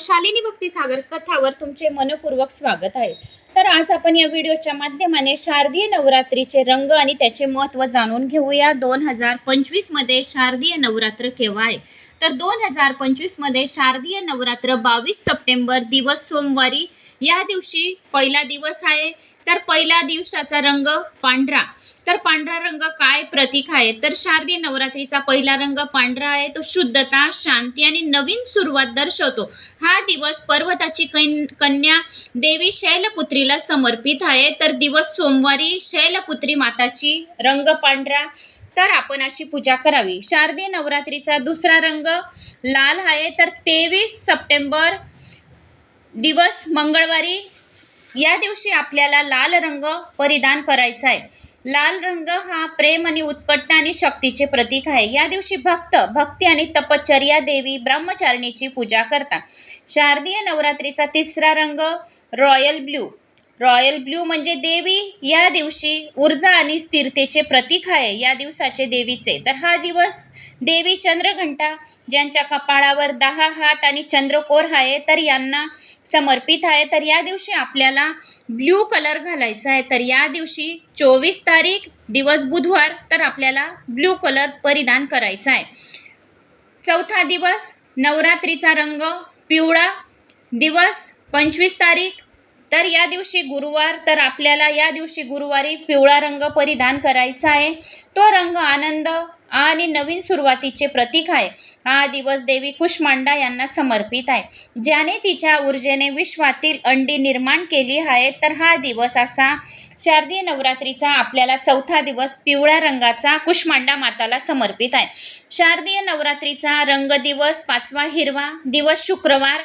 शालिनी भक्ती सागर कथावर तुमचे मनपूर्वक स्वागत आहे. तर आज आपण या व्हिडिओच्या माध्यमाने शारदीय नवरात्रीचे रंग आणि त्याचे महत्त्व जाणून घेऊया. दोन हजार पंचवीसमध्ये शारदीय नवरात्र केव्हा आहे? तर दोन हजार पंचवीसमध्ये शारदीय नवरात्र बावीस सप्टेंबर दिवस सोमवारी या दिवशी पहिला दिवस आहे. तर पहिल्या दिवसाचा रंग पांढरा. तर पांढरा रंग काय प्रतीक आहे? तर शारदीय नवरात्रीचा पहिला रंग पांढरा आहे. तो शुद्धता शांती आणि नवीन सुरुवात दर्शवतो. हा दिवस पर्वताची कन्या देवी शैलपुत्रीला समर्पित आहे. तर दिवस सोमवारी शैलपुत्री माताची रंग पांढरा. तर आपण अशी पूजा करावी. शारदीय नवरात्रीचा दुसरा रंग लाल आहे. तर तेवीस सप्टेंबर दिवस मंगळवारी या दिवशी आपल्याला लाल रंग परिधान करायचा आहे. लाल रंग हा प्रेम आणि उत्कट आणि शक्तीचे प्रतीक आहे. या दिवशी भक्त भक्ती आणि तपश्चर्या देवी ब्रह्मचारिणीची पूजा करतात. शारदीय नवरात्रीचा तिसरा रंग रॉयल ब्ल्यू रॉयल ब्ल्यू म्हणजे देवी. या दिवशी ऊर्जा आणि स्थिरतेचे प्रतीक आहे. या दिवसाचे देवीचे. तर हा दिवस देवी चंद्रघंटा ज्यांच्या कपाळावर दहा हात आणि चंद्रकोर आहे तर यांना समर्पित आहे. तर या दिवशी आपल्याला ब्ल्यू कलर घालायचा आहे. तर या दिवशी चोवीस तारीख दिवस बुधवार तर आपल्याला ब्ल्यू कलर परिधान करायचा आहे. चौथा दिवस नवरात्रीचा रंग पिवळा. दिवस पंचवीस तारीख तर या दिवशी गुरुवार तर आपल्याला या दिवशी गुरुवारी पिवळा रंग परिधान करायचा आहे. तो रंग आनंद आणि नवीन सुरुवातीचे प्रतीक आहे. हा दिवस देवी कुष्मांडा यांना समर्पित आहे. ज्याने तिच्या ऊर्जेने विश्वातील अंडी निर्माण केली आहे तर हा दिवस असा शारदीय नवरात्रीचा आपल्याला चौथा दिवस पिवळ्या रंगाचा कुष्मांडा माताला समर्पित आहे. शारदीय नवरात्रीचा रंग दिवस पाचवा हिरवा दिवस शुक्रवार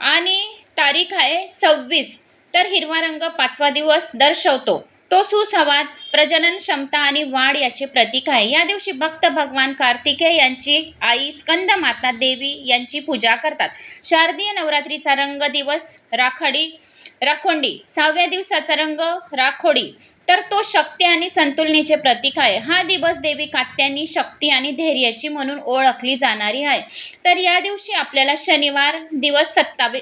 आणि तारीख आहे सव्वीस. तर हिरवा रंग पाचवा दिवस दर्शवतो. तो सुसंवाद प्रजनन क्षमता आणि वाढ याचे प्रतीक आहे. या दिवशी भक्त भगवान कार्तिकेय यांची आई स्कंद माता देवी यांची पूजा करतात. शारदीय नवरात्रीचा रंग दिवस राखाडी राखोंडी सहाव्या दिवसाचा रंग राखोडी. तर तो शक्ती आणि संतुलनेचे प्रतीक आहे. हा दिवस देवी कात्यानी शक्ती आणि धैर्याची म्हणून ओळखली जाणारी आहे. तर या दिवशी आपल्याला शनिवार दिवस सत्तावी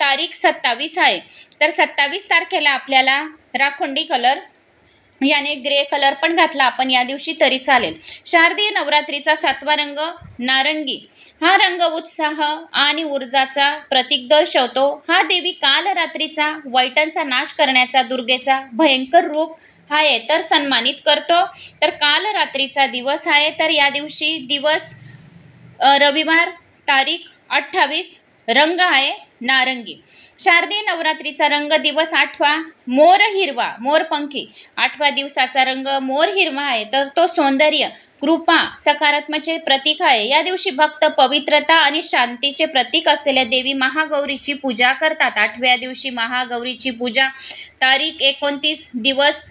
तारीख सत्तावीस आहे. तर सत्तावीस तारखेला आपल्याला राखोंडी कलर याने ग्रे कलर पण घातला. आपण या दिवशी तरी चालेल. शारदीय नवरात्रीचा सातवा रंग नारंगी. हा रंग उत्साह आणि ऊर्जाचा प्रतीक दर्शवतो. हा देवी काल रात्रीचा वाईटांचा नाश करण्याचा दुर्गेचा भयंकर रूप आहे तर सन्मानित करतो. तर काल रात्रीचा दिवस आहे तर या दिवशी दिवस रविवार तारीख अठ्ठावीस रंग आहे. नारंगी. शारदीय नवरात्रीचा रंग दिवस आठवा मोर हिरवा मोरपंखी आठवा दिवसाचा रंग मोर हिरवा आहे तर तो सौंदर्य कृपा सकारात्मकचे प्रतीक आहे. या दिवशी भक्त पवित्रता आणि शांतीचे प्रतीक असलेल्या देवी महागौरीची पूजा करतात. आठव्या दिवशी महागौरीची पूजा तारीख एकोणतीस दिवस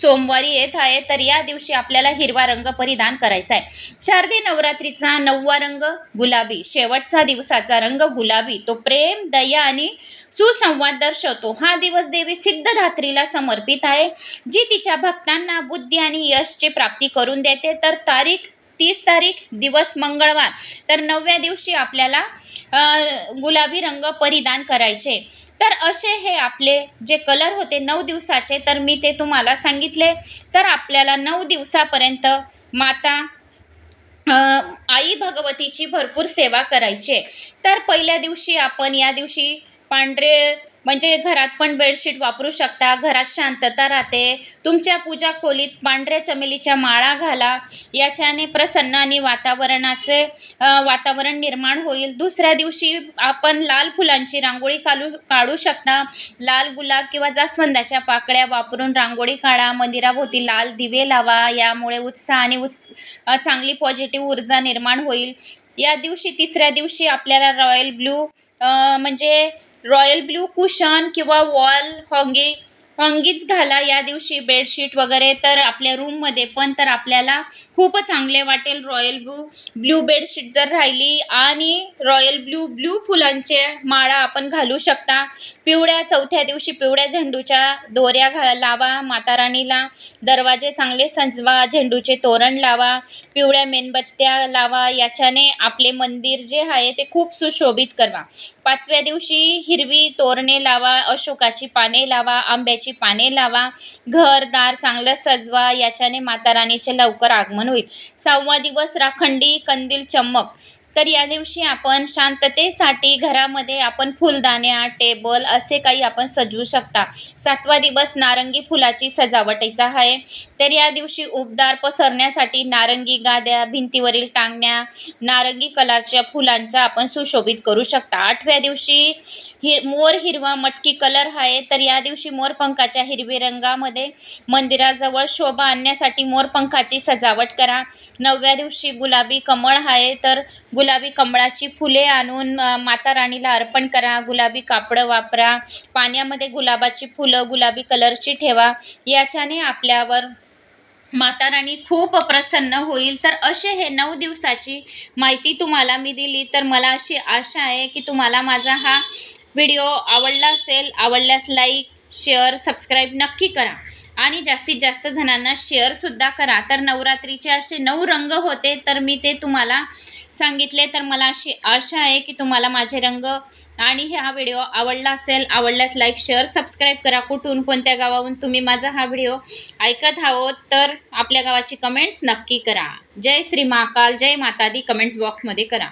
सोमवारी येत आहे तर या दिवशी आपल्याला हिरवा रंग परिधान करायचा आहे. शारदीय नवरात्रीचा नववा रंग गुलाबी. शेवटचा दिवसाचा रंग गुलाबी. तो प्रेम दया आणि सुसंवाद दर्शवतो. हा दिवस देवी सिद्धधात्रीला समर्पित आहे. जी तिच्या भक्तांना बुद्धी आणि यशची प्राप्ती करून देते तर तारीख तीस तारीख दिवस मंगळवार. तर नवव्या दिवशी आपल्याला गुलाबी रंग परिधान करायचे. तर असे हे आपले जे कलर होते नऊ दिवसाचे तर मी ते तुम्हाला सांगितले. तर आपल्याला नऊ दिवसापर्यंत माता आई भगवतीची भरपूर सेवा करायची. तर पहिल्या दिवशी आपण या दिवशी पांढरे म्हणजे घरात पण बेडशीट वापरू शकता घरात शांतता राहते. तुमच्या पूजा खोलीत पांढऱ्या चमेलीच्या माळा घाला. याच्याने प्रसन्न आणि वातावरणाचे वातावरण निर्माण होईल. दुसऱ्या दिवशी आपण लाल फुलांची रांगोळी काढू काढू शकता. लाल गुलाब किंवा जास्वंदाच्या पाकळ्या वापरून रांगोळी काढा. मंदिराभोवती लाल दिवे लावा. यामुळे उत्साह आणि उस चांगली पॉझिटिव्ह ऊर्जा निर्माण होईल. या दिवशी तिसऱ्या दिवशी आपल्याला रॉयल ब्ल्यू म्हणजे रॉयल ब्ल्यू कुशन किंवा वॉल हॉंगे अंगीच घाला या दिवशी बेडशीट वगैरे तर आपल्या रूममध्ये पण तर आपल्याला खूप चांगले वाटेल रॉयल ब्लू ब्ल्यू बेडशीट जर राहिली आणि रॉयल ब्ल्यू ब्ल्यू फुलांचे माळा आपण घालू शकता. पिवळ्या चौथ्या दिवशी पिवळ्या झेंडूच्या दोऱ्या घा लावा माताराणीला दरवाजे चांगले सजवा झेंडूचे तोरण लावा पिवळ्या मेणबत्त्या लावा याच्याने आपले मंदिर जे आहे ते खूप सुशोभित करवा. पाचव्या दिवशी हिरवी तोरणे लावा अशोकाची पाने लावा आंब्याची पाने लावा घरदार चांगलं सजवा याच्याने माता राणीचे लवकर आगमन होईल. सहावा दिवस राखंडी कंदील चमक तर या दिवशी आपण शांततेसाठी घरामध्ये आपण फुलदाण्या टेबल असे काही आपण सजवू शकता. सातवा दिवस नारंगी फुलाची सजावटीचा आहे. तर या दिवशी उबदार पसरण्यासाठी नारंगी गाद्या भिंतीवरील टांगण्या नारंगी कलरच्या फुलांचा आपण सुशोभित करू शकता. आठव्या दिवशी हि मोर हिरवा मटकी कलर आहे. तर या दिवशी मोरपंखाच्या हिरवी रंगामध्ये मंदिराजवळ शोभा आणण्यासाठी मोरपंखाची सजावट करा. नवव्या दिवशी गुलाबी कमळ आहे. तर गुलाबी कमळाची फुले आणून माता राणीला अर्पण करा. गुलाबी कापडं वापरा. पाण्यामध्ये गुलाबाची फुलं गुलाबी कलरची ठेवा. याच्याने आपल्यावर माता राणी खूप प्रसन्न होईल. तर असे हे नऊ दिवसाची माहिती तुम्हाला मी दिली. तर मला अशी आशा आहे की तुम्हाला माझा हा व्हिडिओ आवडला असेल. आवडल्यास लाईक शेअर सबस्क्राईब नक्की करा. आणि जास्तीत जास्त जणांना शेअरसुद्धा करा. तर नवरात्रीचे असे नऊ रंग होते तर मी ते तुम्हाला सांगितले तर मला अशी आशा आहे की तुम्हाला माझे रंग आणि हा व्हिडिओ आवडला असेल आवडल्यास लाईक शेअर सबस्क्राईब करा. कुठून कोणत्या गावाहून तुम्ही माझा हा व्हिडिओ ऐकत आहोत तर आपल्या गावाची कमेंट्स नक्की करा. जय श्री महाकाल जय माता दी. कमेंट्स बॉक्समध्ये करा.